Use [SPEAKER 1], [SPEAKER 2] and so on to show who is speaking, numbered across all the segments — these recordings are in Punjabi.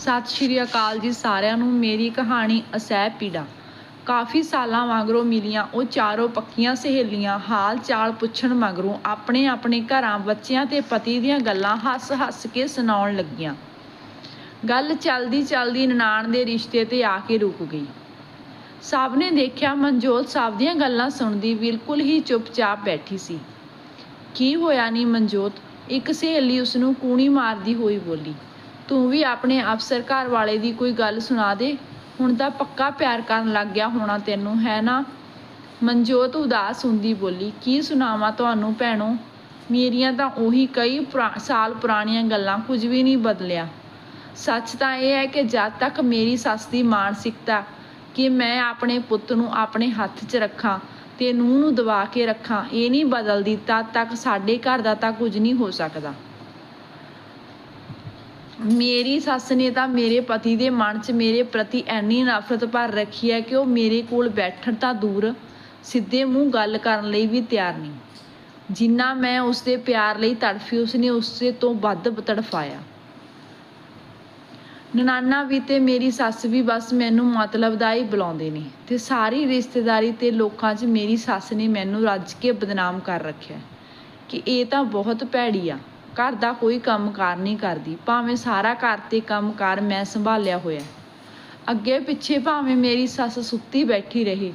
[SPEAKER 1] ਸਤਿ ਸ਼੍ਰੀ ਅਕਾਲ ਜੀ ਸਾਰਿਆਂ ਨੂੰ। ਮੇਰੀ ਕਹਾਣੀ ਅਸਹਿ ਪੀੜਾ। ਕਾਫੀ ਸਾਲਾਂ ਮਗਰੋਂ ਮਿਲੀਆਂ ਉਹ ਚਾਰੋਂ ਪੱਕੀਆਂ ਸਹੇਲੀਆਂ। ਹਾਲ ਚਾਲ ਪੁੱਛਣ ਮਗਰੋਂ ਆਪਣੇ ਆਪਣੇ ਘਰਾਂ ਬੱਚਿਆਂ ਤੇ ਪਤੀ ਦੀਆਂ ਗੱਲਾਂ ਹੱਸ-ਹੱਸ ਕੇ ਸੁਣਾਉਣ ਲੱਗੀਆਂ। ਗੱਲ ਚੱਲਦੀ ਚੱਲਦੀ ਨਨਾਣ ਦੇ ਰਿਸ਼ਤੇ ਤੇ ਆ ਕੇ ਰੁਕ ਗਈ। ਸਭ ਨੇ ਦੇਖਿਆ ਮਨਜੋਤ ਸਭ ਦੀਆਂ ਗੱਲਾਂ ਸੁਣਦੀ ਬਿਲਕੁਲ ਹੀ ਚੁੱਪਚਾਪ ਬੈਠੀ ਸੀ। ਕੀ ਹੋਇਆ ਨਹੀਂ ਮਨਜੋਤ? ਇੱਕ ਸਹੇਲੀ ਉਸ ਨੂੰ ਕੂਣੀ ਮਾਰਦੀ ਹੋਈ ਬੋਲੀ। ਤੂੰ ਵੀ ਆਪਣੇ ਅਫਸਰ ਘਰ ਵਾਲੇ ਦੀ ਕੋਈ ਗੱਲ ਸੁਣਾ ਦੇ। ਹੁਣ ਤਾਂ ਪੱਕਾ ਪਿਆਰ ਕਰਨ ਲੱਗ ਗਿਆ ਹੋਣਾ ਤੈਨੂੰ, ਹੈ ਨਾ? ਮਨਜੋਤ ਉਦਾਸ ਹੁੰਦੀ ਬੋਲੀ, ਕੀ ਸੁਣਾਵਾਂ ਤੁਹਾਨੂੰ ਭੈਣੋ? ਮੇਰੀਆਂ ਤਾਂ ਉਹੀ ਕਈ ਪੁਰਾ- ਸਾਲ ਪੁਰਾਣੀਆਂ ਗੱਲਾਂ, ਕੁਝ ਵੀ ਨਹੀਂ ਬਦਲਿਆ। ਸੱਚ ਤਾਂ ਇਹ ਹੈ ਕਿ ਜਦ ਤੱਕ ਮੇਰੀ ਸੱਸ ਦੀ ਮਾਨਸਿਕਤਾ ਕਿ ਮੈਂ ਆਪਣੇ ਪੁੱਤ ਨੂੰ ਆਪਣੇ ਹੱਥ 'ਚ ਰੱਖਾਂ ਤੇ ਨੂੰਹ ਨੂੰ ਦਬਾ ਕੇ ਰੱਖਾਂ, ਇਹ ਨਹੀਂ ਬਦਲਦੀ, ਤਦ ਤੱਕ ਸਾਡੇ ਘਰ ਦਾ ਤਾਂ ਕੁਝ ਨਹੀਂ ਹੋ ਸਕਦਾ। ਮੇਰੀ ਸੱਸ ਨੇ ਤਾਂ ਮੇਰੇ ਪਤੀ ਦੇ ਮਨ 'ਚ ਮੇਰੇ ਪ੍ਰਤੀ ਐਨੀ ਨਫ਼ਰਤ ਭਰ ਰੱਖੀ ਹੈ ਕਿ ਉਹ ਮੇਰੇ ਕੋਲ ਬੈਠਣ ਤਾਂ ਦੂਰ, ਸਿੱਧੇ ਮੂੰਹ ਗੱਲ ਕਰਨ ਲਈ ਵੀ ਤਿਆਰ ਨਹੀਂ। ਜਿੰਨਾ ਮੈਂ ਉਸਦੇ ਪਿਆਰ ਲਈ ਤੜਫੀ ਉਸਨੇ ਉਸਦੇ ਤੋਂ ਵੱਧ ਤੜਫਾਇਆ। ਨਨਾਨਾ ਵੀ ਤੇ ਮੇਰੀ ਸੱਸ ਵੀ ਬਸ ਮੈਨੂੰ ਮਤਲਬ ਦਾ ਹੀ ਬੁਲਾਉਂਦੇ ਨੇ ਤੇ ਸਾਰੀ ਰਿਸ਼ਤੇਦਾਰੀ ਤੇ ਲੋਕਾਂ 'ਚ ਮੇਰੀ ਸੱਸ ਨੇ ਮੈਨੂੰ ਰੱਜ ਕੇ ਬਦਨਾਮ ਕਰ ਰੱਖਿਆ ਕਿ ਇਹ ਤਾਂ ਬਹੁਤ ਭੈੜੀ ਆ। ਘਰ ਦਾ ਕੋਈ ਕੰਮਕਾਰ ਨਹੀਂ ਕਰਦੀ, ਭਾਵੇਂ ਸਾਰਾ ਘਰ ਤੇ ਕੰਮਕਾਰ ਮੈਂ ਸੰਭਾਲਿਆ ਹੋਇਆ। ਅੱਗੇ ਪਿੱਛੇ ਭਾਵੇਂ ਮੇਰੀ ਸੱਸ ਸੁੱਤੀ ਬੈਠੀ ਰਹੇ।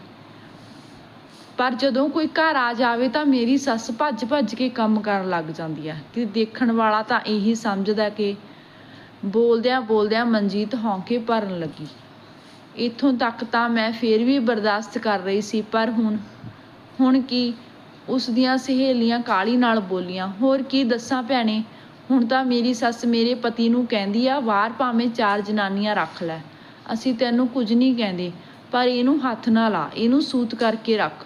[SPEAKER 1] ਪਰ ਜਦੋਂ ਕੋਈ ਘਰ ਆ ਜਾਵੇ ਤਾਂ ਮੇਰੀ ਸੱਸ ਭੱਜ-ਭੱਜ ਕੇ ਕੰਮ ਕਰਨ ਲੱਗ ਜਾਂਦੀ ਆ। ਕਿ ਦੇਖਣ ਵਾਲਾ ਤਾਂ ਇਹੀ ਸਮਝਦਾ ਕਿ ਬੋਲਦਿਆਂ ਬੋਲਦਿਆਂ ਮਨਜੀਤ ਹੌਂਕੇ ਭਰਨ ਲੱਗੀ। ਇੱਥੋਂ ਤੱਕ ਤਾਂ ਮੈਂ ਫੇਰ ਵੀ ਬਰਦਾਸ਼ਤ ਕਰ ਰਹੀ ਸੀ, ਪਰ ਹੁਣ ਹੁਣ ਕੀ ਉਸ ਦੀਆਂ ਸਹੇਲੀਆਂ ਕਾਲੀ ਨਾਲ ਬੋਲੀਆਂ, ਹੋਰ ਕੀ ਦੱਸਾਂ ਭੈਣੇ, ਹੁਣ ਤਾਂ ਮੇਰੀ ਸੱਸ ਮੇਰੇ ਪਤੀ ਨੂੰ ਕਹਿੰਦੀ ਆ, ਵਾਰ ਭਾਵੇਂ ਚਾਰ ਜਨਾਨੀਆਂ ਰੱਖ ਲੈ। ਅਸੀਂ ਤੈਨੂੰ ਕੁਝ ਨਹੀਂ ਕਹਿੰਦੇ, ਪਰ ਇਹਨੂੰ ਹੱਥ ਨਾ ਲਾ, ਇਹਨੂੰ ਸੂਤ ਕਰਕੇ ਰੱਖ।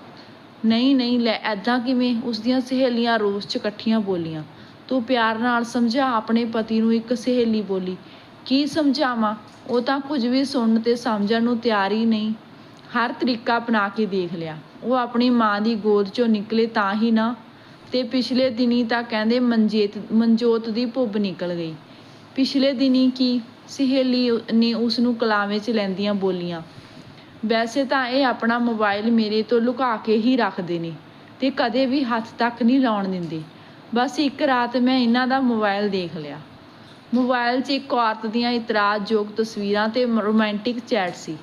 [SPEAKER 1] ਨਹੀਂ ਨਹੀਂ, ਲੈ ਐਦਾਂ ਕਿਵੇਂ? ਉਸ ਦੀਆਂ ਸਹੇਲੀਆਂ ਰੋਸ 'ਚ ਇਕੱਠੀਆਂ ਬੋਲੀਆਂ। ਤੂੰ ਪਿਆਰ ਨਾਲ ਸਮਝਾ, ਆਪਣੇ ਪਤੀ ਨੂੰ ਇੱਕ ਸਹੇਲੀ ਬੋਲੀ। ਕੀ ਸਮਝਾਵਾਂ? ਉਹ ਤਾਂ ਕੁਝ ਵੀ ਸੁਣਨ ਤੇ ਸਮਝਣ ਨੂੰ ਤਿਆਰ ਹੀ ਨਹੀਂ। ਹਰ ਤਰੀਕਾ ਅਪਣਾ ਕੇ ਦੇਖ ਲਿਆ। ਉਹ ਆਪਣੀ ਮਾਂ ਦੀ ਗੋਦ ਚੋਂ ਨਿਕਲੇ ਤਾਂ ਹੀ ਨਾ। ਤੇ ਪਿਛਲੇ ਦਿਨੀ ਤਾਂ ਕਹਿੰਦੇ ਮਨਜੀਤ, ਮਨਜੋਤ ਦੀ ਭੁੱਬ ਨਿਕਲ ਗਈ। ਪਿਛਲੇ ਦਿਨੀ ਕੀ? ਸਹੇਲੀ ਨੇ ਉਸ ਨੂੰ ਕਲਾਵੇ 'ਚ ਲੈਂਦੀਆਂ ਬੋਲੀਆਂ। ਵੈਸੇ ਤਾਂ ਇਹ ਆਪਣਾ ਮੋਬਾਈਲ ਮੇਰੇ ਤੋਂ ਲੁਕਾ ਕੇ ਹੀ ਰੱਖਦੇ ਨੇ ਤੇ ਕਦੇ ਵੀ ਹੱਥ ਤੱਕ ਨਹੀਂ ਲਾਉਣ ਦਿੰਦੇ। ਬਸ ਇੱਕ ਰਾਤ ਮੈਂ ਇਹਨਾਂ ਦਾ ਮੋਬਾਈਲ ਦੇਖ ਲਿਆ। ਮੋਬਾਈਲ 'ਚ ਇੱਕ ਔਰਤ ਦੀਆਂ ਇਤਰਾਜ਼ਯੋਗ ਤਸਵੀਰਾਂ ਤੇ ਰੋਮਾਂਟਿਕ ਚੈਟ ਸੀ।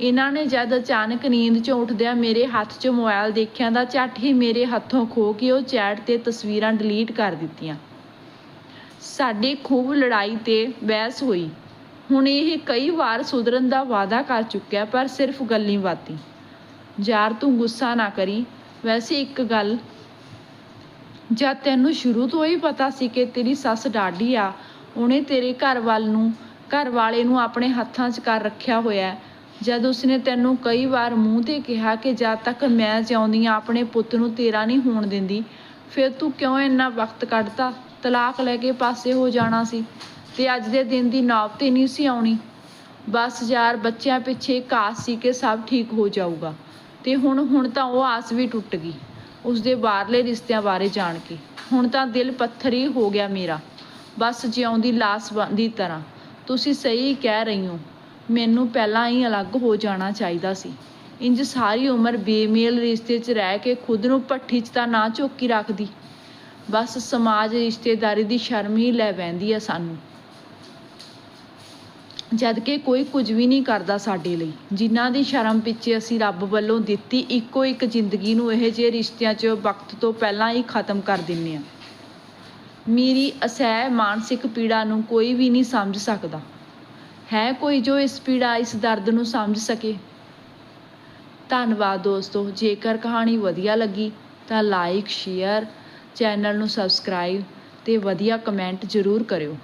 [SPEAKER 1] ਇਹਨਾਂ ਨੇ ਜਦ ਅਚਾਨਕ ਨੀਂਦ 'ਚੋਂ ਉੱਠਦਿਆਂ ਮੇਰੇ ਹੱਥ 'ਚ ਮੋਬਾਈਲ ਦੇਖਿਆ ਤਾਂ ਝੱਟ ਹੀ ਮੇਰੇ ਹੱਥੋਂ ਖੋ ਕੇ ਉਹ ਚੈਟ ਤੇ ਤਸਵੀਰਾਂ ਡਿਲੀਟ ਕਰ ਦਿੱਤੀਆਂ। ਸਾਡੀ ਖੂਬ ਲੜਾਈ ਤੇ ਬਹਿਸ ਹੋਈ। ਹੁਣ ਇਹ ਕਈ ਵਾਰ ਸੁਧਰਨ ਦਾ ਵਾਅਦਾ ਕਰ ਚੁੱਕਿਆ, ਪਰ ਸਿਰਫ ਗੱਲੀ ਬਾਤੀ। ਯਾਰ, ਤੂੰ ਗੁੱਸਾ ਨਾ ਕਰੀ। ਵੈਸੇ ਇੱਕ ਗੱਲ, ਜਦ ਤੈਨੂੰ ਸ਼ੁਰੂ ਤੋਂ ਹੀ ਪਤਾ ਸੀ ਕਿ ਤੇਰੀ ਸੱਸ ਡਾਢੀ ਆ, ਉਹਨੇ ਤੇਰੇ ਘਰ ਵੱਲ ਨੂੰ ਘਰ ਵਾਲੇ ਨੂੰ ਆਪਣੇ ਹੱਥਾਂ 'ਚ ਕਰ ਰੱਖਿਆ ਹੋਇਆ ਜਦ ਉਸਨੇ ਤੈਨੂੰ ਕਈ ਵਾਰ ਮੂੰਹ ਤੇ ਕਿਹਾ ਕਿ ਜਦ ਤੱਕ ਮੈਂ ਜਿਉਂਦੀ ਹਾਂ ਆਪਣੇ ਪੁੱਤ ਨੂੰ ਤੇਰਾ ਨਹੀਂ ਹੋਣ ਦਿੰਦੀ, ਫਿਰ ਤੂੰ ਕਿਉਂ ਇੰਨਾ ਵਕਤ ਕੱਢਤਾ? ਤਲਾਕ ਲੈ ਕੇ ਪਾਸੇ ਹੋ ਜਾਣਾ ਸੀ ਤੇ ਅੱਜ ਦੇ ਦਿਨ ਦੀ ਨੌਬਤ ਨਹੀਂ ਸੀ ਆਉਣੀ। ਬਸ ਯਾਰ, ਬੱਚਿਆਂ ਪਿੱਛੇ ਇੱਕ ਆਸ ਸੀ ਕਿ ਸਭ ਠੀਕ ਹੋ ਜਾਊਗਾ। ਤੇ ਹੁਣ ਹੁਣ ਤਾਂ ਉਹ ਆਸ ਵੀ ਟੁੱਟ ਗਈ ਉਸਦੇ ਬਾਹਰਲੇ ਰਿਸ਼ਤਿਆਂ ਬਾਰੇ ਜਾਣ ਕੇ। ਹੁਣ ਤਾਂ ਦਿਲ ਪੱਥਰ ਹੀ ਹੋ ਗਿਆ ਮੇਰਾ। ਬਸ ਜਿਉਂਦੀ ਲਾਸ ਦੀ ਤਰ੍ਹਾਂ। ਤੁਸੀਂ ਸਹੀ ਕਹਿ ਰਹੀ ਹੋ। ਮੈਨੂੰ ਪਹਿਲਾਂ ਹੀ ਅਲੱਗ ਹੋ ਜਾਣਾ ਚਾਹੀਦਾ ਸੀ। ਇੰਜ ਸਾਰੀ ਉਮਰ ਬੇਮੇਲ ਰਿਸ਼ਤੇ 'ਚ ਰਹਿ ਕੇ ਖੁਦ ਨੂੰ ਭੱਠੀ 'ਚ ਤਾਂ ਨਾ ਝੋਕੀ ਰੱਖਦੀ। ਬਸ ਸਮਾਜ ਰਿਸ਼ਤੇਦਾਰੀ ਦੀ ਸ਼ਰਮ ਹੀ ਲੈ ਬੈਂਦੀ ਆ ਸਾਨੂੰ। ਜਦ ਕਿ ਕੋਈ ਕੁਝ ਵੀ ਨਹੀਂ ਕਰਦਾ ਸਾਡੇ ਲਈ। ਜਿਨ੍ਹਾਂ ਦੀ ਸ਼ਰਮ ਪਿੱਛੇ ਅਸੀਂ ਰੱਬ ਵੱਲੋਂ ਦਿੱਤੀ, ਇੱਕੋ ਇੱਕ ਜ਼ਿੰਦਗੀ ਨੂੰ ਇਹ ਜਿਹੇ ਰਿਸ਼ਤਿਆਂ 'ਚ ਵਕਤ ਤੋਂ ਪਹਿਲਾਂ ਹੀ ਖਤਮ ਕਰ ਦਿੰਨੇ ਆ। ਮੇਰੀ ਅਸਹਿ ਮਾਨਸਿਕ ਪੀੜਾ ਨੂੰ ਕੋਈ ਵੀ ਨਹੀਂ ਸਮਝ ਸਕਦਾ। ਹੈ ਕੋਈ ਜੋ ਇਸ ਪੀੜਾ, ਇਸ ਦਰਦ ਨੂੰ ਸਮਝ ਸਕੇ? ਧੰਨਵਾਦ ਦੋਸਤੋ, ਜੇਕਰ ਕਹਾਣੀ ਵਧੀਆ ਲੱਗੀ ਤਾਂ ਲਾਈਕ ਸ਼ੇਅਰ ਚੈਨਲ ਨੂੰ ਸਬਸਕ੍ਰਾਈਬ ਤੇ ਵਧੀਆ ਕਮੈਂਟ ਜ਼ਰੂਰ ਕਰਿਓ।